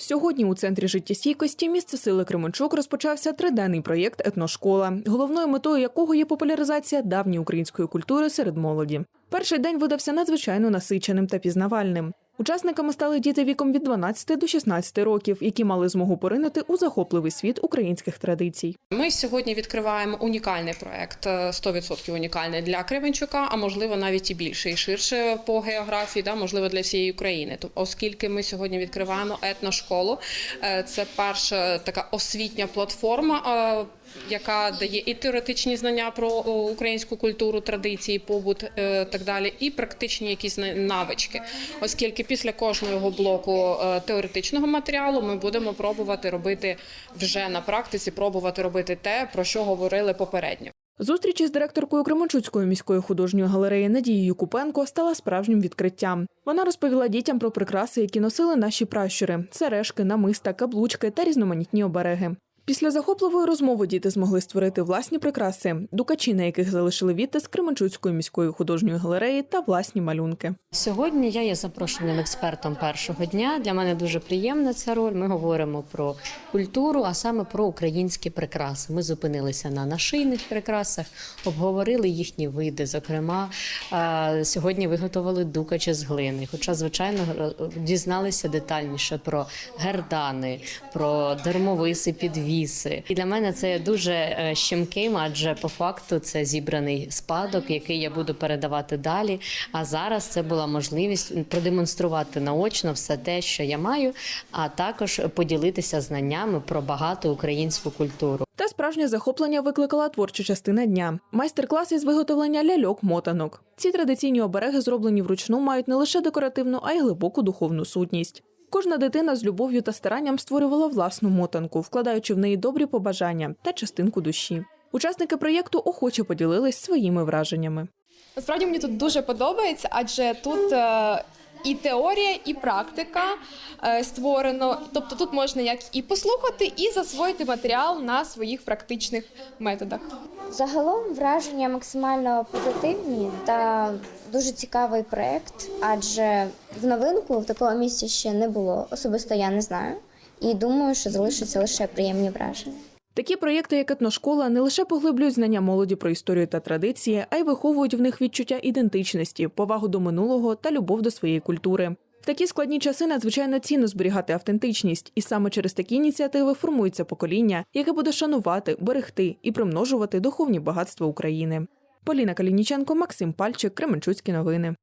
Сьогодні у центрі життєстійкості місце сили Кременчук розпочався триденний проєкт Етношкола, головною метою якого є популяризація давньої української культури серед молоді. Перший день видався надзвичайно насиченим та пізнавальним. Учасниками стали діти віком від 12 до 16 років, які мали змогу поринути у захопливий світ українських традицій. Ми сьогодні відкриваємо унікальний проект, е, 100% унікальний для Кременчука, а можливо навіть і більше, і ширше по географії, да, можливо, для всієї України. Оскільки ми сьогодні відкриваємо етношколу, е, це перша така освітня платформа. е, Яка дає і теоретичні знання про українську культуру, традиції, побут е, так далі, і практичні якісь на- навички, оскільки після кожного блоку е, теоретичного матеріалу ми будемо пробувати робити вже на практиці, пробувати робити те, про що говорили попередньо. Зустріч із директоркою Кременчуцької міської художньої галереї Надією Купенко стала справжнім відкриттям. Вона розповіла дітям про прикраси, які носили наші пращури: сережки, намиста, каблучки та різноманітні обереги. Після захопливої розмови діти змогли створити власні прикраси, дукачі, на яких залишили відтиск Кременчуцької міської художньої галереї та власні малюнки. Сьогодні я є запрошеним експертом першого дня. Для мене дуже приємна ця роль. Ми говоримо про культуру, а саме про українські прикраси. Ми зупинилися на нашийних прикрасах, обговорили їхні види. Зокрема, е, сьогодні виготовили дукача з глини. Хоча, звичайно, дізналися детальніше про гердани, про дермовиси, підвіси. І для мене це дуже е, щемким, адже по факту це зібраний спадок, який я буду передавати далі. А зараз це була можливість продемонструвати наочно все те, що я маю, а також поділитися знаннями про багату українську культуру. Та справжнє захоплення викликала творча частина дня майстер-клас із виготовлення ляльок-мотанок. Ці традиційні обереги, зроблені вручну, мають не лише декоративну, а й глибоку духовну сутність. Кожна дитина з любов'ю та старанням створювала власну мотанку, вкладаючи в неї добрі побажання та частинку душі. Учасники проєкту охоче поділились своїми враженнями. Насправді мені тут дуже подобається, адже тут е, і теорія, і практика е, створено. Тобто тут можна як і послухати, і засвоїти матеріал на своїх практичних методах. Загалом враження максимально позитивні та дуже цікавий проект, адже в новинку в такому місці ще не було. Особисто я не знаю. І думаю, що залишаться лише приємні враження. Такі проєкти, як етношкола, не лише поглиблюють знання молоді про історію та традиції, а й виховують в них відчуття ідентичності, повагу до минулого та любов до своєї культури. В такі складні часи надзвичайно цінно зберігати автентичність, і саме через такі ініціативи формується покоління, яке буде шанувати, берегти і примножувати духовні багатства України. Поліна Калініченко, Максим Пальчик, Кременчуцькі новини.